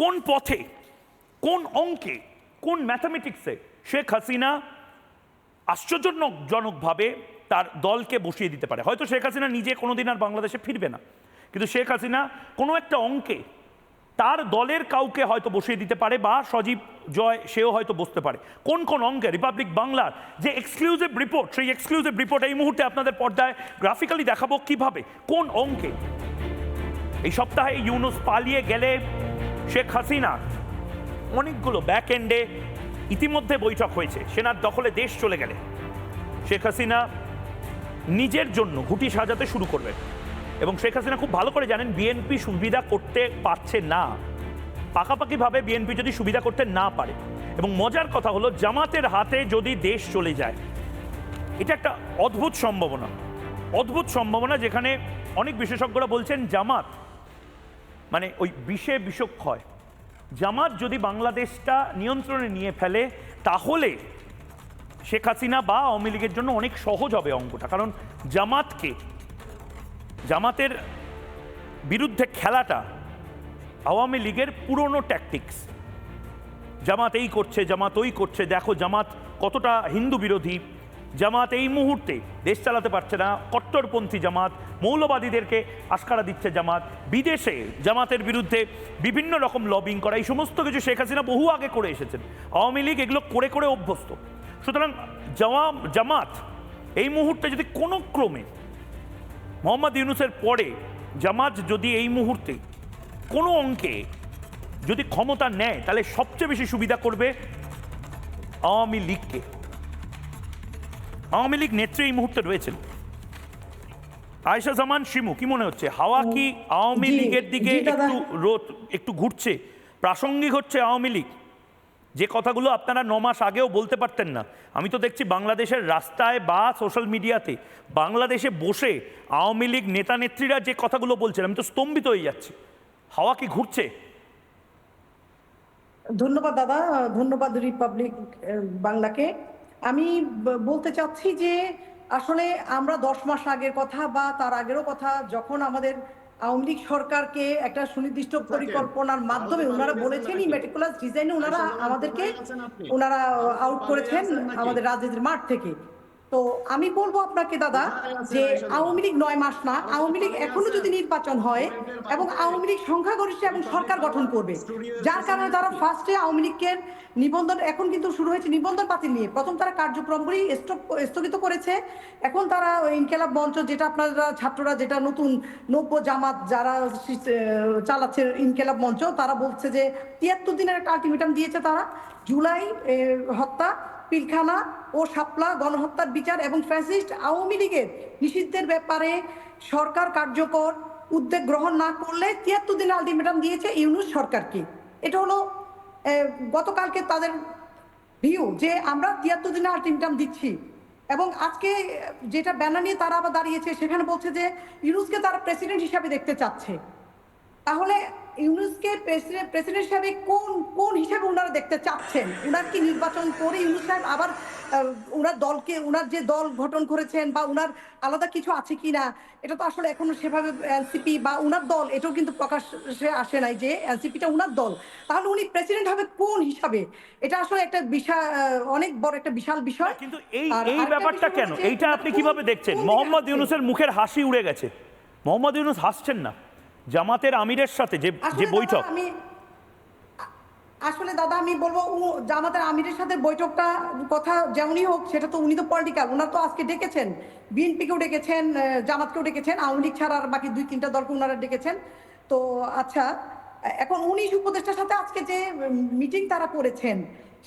কোন পথে, কোন অঙ্কে, কোন ম্যাথামেটিক্সে শেখ হাসিনা আশ্চর্যজনকভাবে তার দলকে বসিয়ে দিতে পারে। হয়তো শেখ হাসিনা নিজে কোনোদিন আর বাংলাদেশে ফিরবে না। কিন্তু শেখ হাসিনা কোনো একটা অঙ্কে তার দলের কাউকে হয়তো বসিয়ে দিতে পারে বা সজীব জয় সেও হয়তো বসতে পারে। কোন কোন অঙ্কে রিপাবলিক বাংলার যে এক্সক্লুসিভ রিপোর্ট সেই এক্সক্লুসিভ রিপোর্ট এই মুহূর্তে আপনাদের পর্দায় গ্রাফিক্যালি দেখাবো কীভাবে, কোন অঙ্কে এই সপ্তাহে ইউনুস পালিয়ে গেলে শেখ হাসিনা অনেকগুলো ব্যাক এন্ডে ইতিমধ্যে বৈঠক হয়েছে। সেনার দখলে দেশ চলে গেলে। শেখ হাসিনা নিজের জন্য ঘুটি সাজাতে শুরু করবেন। এবং শেখ হাসিনা খুব ভালো করে জানেন বিএনপি সুবিধা করতে পারছে না। পাকাপাকিভাবে বিএনপি যদি সুবিধা করতে না পারে। এবং মজার কথা হলো, জামাতের হাতে যদি দেশ চলে যায়, এটা একটা অদ্ভুত সম্ভাবনা। অদ্ভুত সম্ভাবনা যেখানে অনেক বিশেষজ্ঞরা বলছেন, জামাত মানে ওই বিষে বিষক্ষয়। জামাত যদি বাংলাদেশটা নিয়ন্ত্রণে নিয়ে ফেলে, তাহলে শেখ হাসিনা বা আওয়ামী লীগের জন্য অনেক সহজ হবে অঙ্কটা। কারণ জামাতকে, জামাতের বিরুদ্ধে খেলাটা আওয়ামী লীগের পুরনো ট্যাকটিক্স জামাত এই করছে, জামাত ওই করছে। দেখো, জামাত কতটা হিন্দু বিরোধী জামাত এই মুহূর্তে দেশ চালাতে পারছে না। কট্টরপন্থী জামাত, মৌলবাদীদেরকে আস্কারা দিচ্ছে জামাত। বিদেশে জামাতের বিরুদ্ধে বিভিন্ন রকম লবিং করা। এই সমস্ত কিছু শেখ হাসিনা বহু আগে করে এসেছেন। আওয়ামী লীগ এগুলো করে করে অভ্যস্ত। সুতরাং জামা, জামাত এই মুহূর্তে যদি কোনো ক্রমে মোহাম্মদ ইউনুসের পরে জামাত যদি এই মুহূর্তে কোনো অঙ্কে যদি ক্ষমতা নেয়, তাহলে সবচেয়ে বেশি সুবিধা করবে আওয়ামী লীগকে। আওয়ামী লীগ নেত্রী এই মুহূর্তে রয়েছেন। আয়েশা জামান শিমু কি মনে হচ্ছে? হাওয়া কি আওয়ামী লীগের দিকে একটু রোদ একটু ঘুরছে? প্রাসঙ্গিক হচ্ছে আওয়ামী লীগ। যে কথাগুলো আপনারা ন মাস আগেও বলতে পারতেন না। আমি তো দেখছি বাংলাদেশের রাস্তায় বা সোশ্যাল মিডিয়াতে বাংলাদেশে বসে আওয়ামী লীগ নেতা নেত্রীরা যে কথাগুলো বলছেন আমি তো স্তম্ভিত হয়ে যাচ্ছি। হাওয়া কি ঘুরছে? ধন্যবাদ দাদা। ধন্যবাদ রিপাবলিক বাংলাকে। আমি বলতে চাচ্ছি যে আসলে আমরা দশ মাস আগের কথা বা তার আগেরও কথা যখন আমাদের আওয়ামী লীগ সরকারকে একটা সুনির্দিষ্ট পরিকল্পনার মাধ্যমে ওনারা বলেছেনই মেটিকুলাস ডিজাইনে ওনারা আমাদেরকে ওনারা আউট করেছেন আমাদের রাজনীতির মাঠ থেকে। তো আমি বলব আপনাকে, দাদা, যে আওয়ামী লীগ নয় মাস না, আওয়ামী লীগ এখনও যদি নির্বাচন হয় এবং আওয়ামী লীগ সংখ্যাগরিষ্ঠ এবং সরকার গঠন করবে, যার কারণে তারা ফার্স্টে আওয়ামী লীগের নিবন্ধন, এখন কিন্তু শুরু হয়েছে নিবন্ধন বাতিল নিয়ে। প্রথম তারা কার্যক্রমগুলি স্থগিত করেছে। এখন তারা ইনকেলাব মঞ্চ, যেটা আপনারা ছাত্ররা, যেটা নতুন নব্য জামাত যারা চালাচ্ছে ইনকেলাব মঞ্চ, তারা বলছে যে তিয়াত্তর দিনের একটা আলটিমেটাম দিয়েছে তারা। জুলাই হত্যা পিলখানা ও শাপলা গণহত্যার বিচার এবং ফ্যাসিস্ট আওয়ামী লীগের নিষিদ্ধের ব্যাপারে সরকার কার্যকর উদ্যোগ গ্রহণ না করলে তিয়াত্তর দিনের আলটিমেটাম দিয়েছে ইউনুস সরকারকে। এটা হলো গতকালকে তাদের ভিউ যে আমরা তিয়াত্তর দিনের আলটিমেটাম দিচ্ছি। এবং আজকে যেটা ব্যানার নিয়ে তারা আবার দাঁড়িয়েছে, সেখানে বলছে যে ইউনুসকে তারা প্রেসিডেন্ট হিসাবে দেখতে চাচ্ছে। তাহলে ইউনুসকে প্রেসিডেন্ট হিসাবে কোন কোন হিসাবে ওনারা দেখতে চাচ্ছেন? ওনার কি নির্বাচন করে ইউনুস সাহেব আবার ওনার দলকে ওনার যে দল গঠন করেছেন বা ওনার আলাদা কিছু আছে কিনা এটা তো আসলে এখনও সেভাবে এনসিপি বা ওনার দল এটাও কিন্তু প্রকাশ্যে আসে নাই যে এনসিপিটা ওনার দল। তাহলে উনি প্রেসিডেন্ট হবে কোন হিসাবে? এটা আসলে একটা বিশাল অনেক বড় একটা বিশাল বিষয়। কিন্তু এই এই ব্যাপারটা কেন? এইটা আপনি কীভাবে দেখছেন? মোহাম্মদ ইউনুসের মুখের হাসি উড়ে গেছে। মোহাম্মদ ইউনুস হাসছেন না। জামাতের আমিরের সাথে যে যে বৈঠক। আমি আসলে দাদা আমি বলব জামাতের আমিরের সাথে বৈঠকটা কথা যেমনই হোক সেটা তো উনি তো পলিটিক্যাল ওনার তো আজকে ডেকেছেন। বিএনপিকেও ডেকেছেন জামাতকেও ডেকেছেন। আওয়ামী লীগ ছাড়া আর বাকি দুই তিনটা দলকে ওনারা ডেকেছেন। তো আচ্ছা এখন উনিশ উপদেষ্টার সাথে আজকে যে মিটিং তারা করেছেন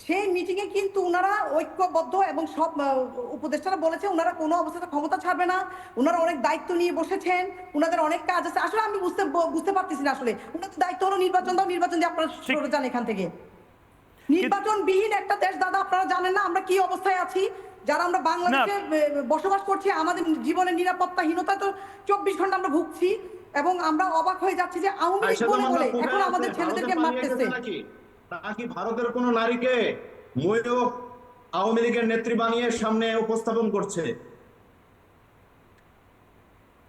সেই মিটিংয়ে কিন্তু ওনারা ঐক্যবদ্ধ এবং সব উপদেষ্টারা বলেছে ওনারা কোনো অবস্থাতে ক্ষমতা ছাড়বে না ওনারা অনেক দায়িত্ব নিয়ে বসেছেন ওনাদের অনেক কাজ আছে। আসলে আমি বুঝতে বুঝতে পারতেছি না আসলে। ওনাদের দায়িত্ব হলো নির্বাচন দাও নির্বাচন দিয়ে আপনারা সরে যান এখান থেকে। নির্বাচনবিহীন একটা দেশ দাদা আপনারা জানেন না আমরা কি অবস্থায় আছি? যারা আমরা বাংলাদেশে বসবাস করছি আমাদের জীবনের নিরাপত্তাহীনতা তো চব্বিশ ঘণ্টা আমরা ভুগছি। এবং আমরা অবাক হয়ে যাচ্ছি যে আওয়ামী লীগ বলে বলে। এখন আমাদের ছেলেদেরকে মারতেছে। নাকি? ভারতের কোন নারীকে ময়ূর আওয়ামী লীগের নেত্রী বানিয়ে সামনে উপস্থাপন করছে?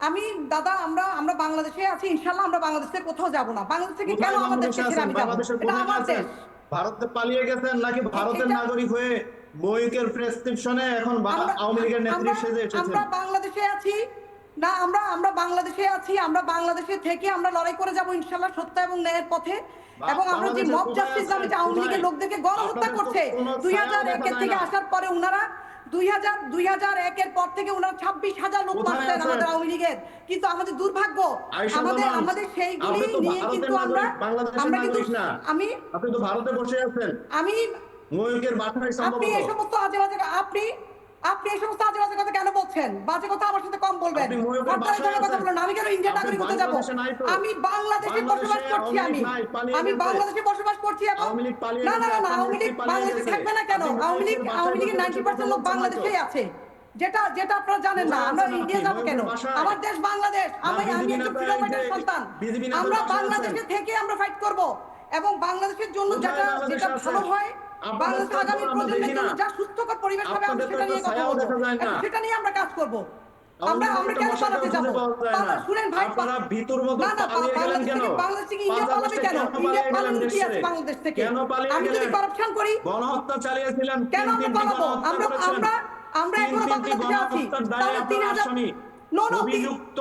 আমি দাদা আমরা আমরা বাংলাদেশে আছি ইনশাল্লাহ আমরা বাংলাদেশ থেকে কোথাও যাব না। বাংলাদেশ থেকে কেন আমাদের দেশে আমি যাব? এটা আমার দেশ। ভারতে পালিয়ে গেছেন নাকি ভারতের নাগরিক হয়ে ময়ূকের প্রেসক্রিপশনে এখন আওয়ামী লীগের নেত্রী সেজে এসেছেন? আমরা বাংলাদেশে আছি না আমরা আমরা বাংলাদেশে আছি আমরা বাংলাদেশে থেকে আমরা লড়াই করে যাব ইনশাল্লাহ সত্য এবং ন্যায়ের পথে। এবং আমরা যে মব জাস্টিস নামে যে আওয়ামী লীগের লোকদেরকে গণহত্যা করছে দুই হাজার একের থেকে আসার পরে উনারা দুই হাজার দুই হাজার একের পর থেকে উনারা ছাব্বিশ হাজার লোক মারছেন আমাদের আওয়ামী লীগের। কিন্তু আমাদের দুর্ভাগ্য আমাদের আমাদের সেইগুলি নিয়ে কিন্তু আমরা আমরা কিন্তু আমি আপনি তো ভারতে বসে আছেন। আমি ময়ূকের বাসায় আপনি এই সমস্ত আজে বাজে আপনি আপনি এই সমস্ত আজে বাজে কথা কেন বলছেন? বাজে কথা আমার সাথে কম বলবেন। কথা? আমি কেন ইন্ডিয়ান নাগরিক হতে যাব? আমি বাংলাদেশে বসবাস করছি আমি। আমি বাংলাদেশে বসবাস করছি এবং না না না আওয়ামী লীগ বাংলাদেশে থাকবে না কেন? আওয়ামী লীগ আওয়ামী লীগের নাইনটি পার্সেন্ট লোক বাংলাদেশেই আছে। যেটা যেটা আপনারা জানেন না আমরা ইন্ডিয়া যাব কেন? আমার দেশ বাংলাদেশ। আমি আমি একজন সন্তান। আমরা বাংলাদেশে থেকে আমরা ফাইট করব এবং বাংলাদেশের জন্য যেটা যেটা ভালো হয় বাংলাদেশ আগামী প্রজন্মের জন্য যা সুস্থকর পরিবেশ হবে আমরা সেটা নিয়ে কথা বলব। এবং সেটা নিয়ে আমরা কাজ করব। আমরা আমরা কেন পালাতে যাব? না। শুনেন ভাই আপনারা ভিতুর মতো পালিয়ে গেলেন কেন? বাংলাদেশ থেকে ইন্ডিয়া পালাবে কেন? ইন্ডিয়া পালিয়ে কি আছে বাংলাদেশ থেকে? কেন পালিয়ে আমি যদি করাপশন করি গণহত্যা চালিয়েছিলেন কেন আমরা পালাবো? আমরা আমরা আমরা এখনও বাংলাদেশে আছি। তাহলে তিন আপনারা হাজার আসামি। নো নো অভিযুক্ত।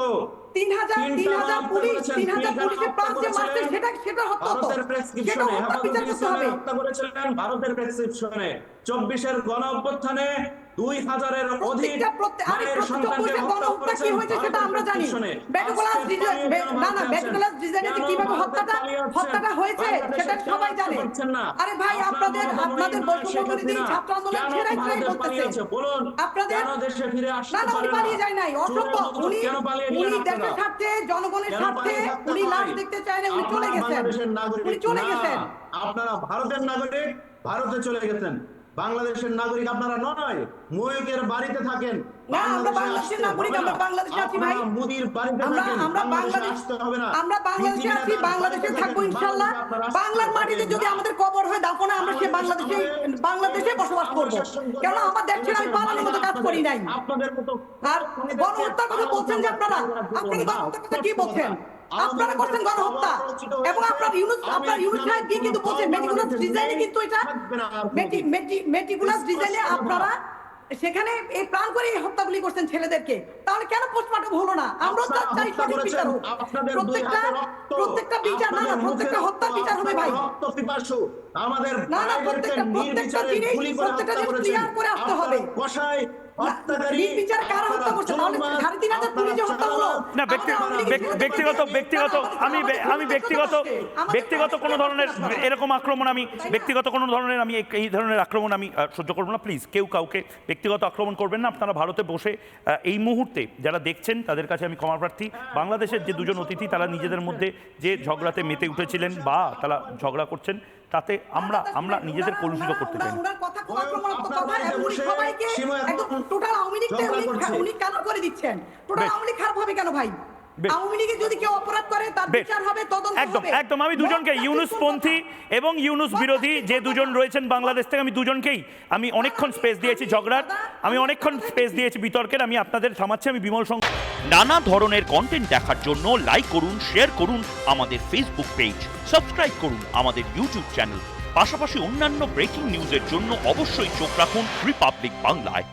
তিন হাজার তিন হাজার পুলিশ তিন হাজার পুলিশের প্রাণ যে মারছে সেটা সেটা হত্যা হতো ভারতের প্রেসক্রিপশনে হত্যা করেছিলেন ভারতের প্রেসক্রিপশনে। চব্বিশের গণ অভ্যুত্থানে দুই হাজারের অধিক মায়ের সন্তানকে হত্যা করেছেন কীভাবে হত্যাটা হত্যাটা হয়েছে সেটা সবাই জানে? আরে ভাই আপনাদের আপনাদের ছাত্র আন্দোলন ছেড়াই ছেড়াই বলতেছে বলুন আপনাদের দেশে ফিরে আসতে না উনি? পালিয়ে যায় নাই। উনি উনি দেশের? স্বার্থে জনগণের স্বার্থে উনি লাশ দেখতে চায় না উনি চলে গেছেন। নাগরিক উনি চলে গেছেন। আপনারা ভারতের নাগরিক ভারতে চলে গেছেন। বাংলাদেশের নাগরিক আপনারা নয় ময়ূকের বাড়িতে থাকেন। বাংলাদেশে মোদির বাড়িতে থাকেন আসতে হবে না। আমরা আছি থাকব বাংলার মাটিতে যদি আমাদের কবর হয় দাফনে আমরা সে বাংলাদেশে বাংলাদেশে বসবাস করব কেন আমার দেশ ছেড়ে আমি পালানোর মতো কাজ করি নাই। আপনাদের মতো আর গণহত্যার কথা বলছেন যে আপনারা। গণহত্যার কথা কি বলছেন? আপনারা করছেন গণহত্যা। এবং আপনার ইউনুস আপনার ইউনুস সাহেব কি কিন্তু বলছেন মেটিকুলাস ডিজাইনে কিন্তু এটা মেটি মেটি মেটিকুলাস ডিজাইনে আপনারা সেখানে এই প্রাণ করে এই হত্যাগুলি করছেন ছেলেদেরকে। তাহলে কেন পোস্টমর্টম হলো না? আমরা আপনারা চাই সঠিক বিচার হোক। প্রত্যেকটা প্রত্যেকটা বিচার না না প্রত্যেকটা হত্যার বিচার হবে ভাই। আমাদের না, না, প্রত্যেকটা- প্রত্যেকটা জিনিস, প্রত্যেকটা জিনিস clear করে আসতে হবে। না ব্যক্তিগত ব্যক্তিগত আমি আমি ব্যক্তিগত ব্যক্তিগত কোনো ধরনের এরকম আক্রমণ আমি ব্যক্তিগত কোনো ধরনের আমি এই- এই ধরনের আক্রমণ আমি সহ্য করব না। প্লিজ কেউ কাউকে ব্যক্তিগত আক্রমণ করবেন না। আপনারা ভারতে বসে এই মুহূর্তে যারা দেখছেন তাদের কাছে আমি ক্ষমা প্রার্থী। বাংলাদেশের যে দুজন অতিথি তারা নিজেদের মধ্যে যে ঝগড়াতে মেতে উঠেছিলেন বা তারা ঝগড়া করছেন তাতে আমরা আমরা নিজেদের কলুষিত করতে চাই না। কথা এবং উনি টোটাল আওয়ামী করছে। করে দিচ্ছেন টোটাল। আওয়ামী লীগ খারাপ হবে কেন ভাই। আওয়ামী লীগে যদি কেউ অপরাধ করে তার বিচার হবে তদন্ত একদম একদম। আমি দুজনকে মব ইউনুস জাস্টিস পন্থী কোন এবং ইউনুস বিরোধী যে দুজন রয়েছেন বাংলাদেশ থেকে আমি দুজনকেই আমি অনেকক্ষণ স্পেস দিয়েছি ঝগড়ার আমি অনেকক্ষণ স্পেস দিয়েছি বিতর্কের আমি আপনাদের থামাচ্ছি আমি বিমল সং নানা ধরনের কন্টেন্ট দেখার জন্য লাইক করুন শেয়ার করুন আমাদের ফেসবুক পেজ সাবস্ক্রাইব করুন আমাদের ইউটিউব চ্যানেল পাশাপাশি অন্যান্য ব্রেকিং নিউজের জন্য অবশ্যই চোখ রাখুন রিপাবলিক বাংলায়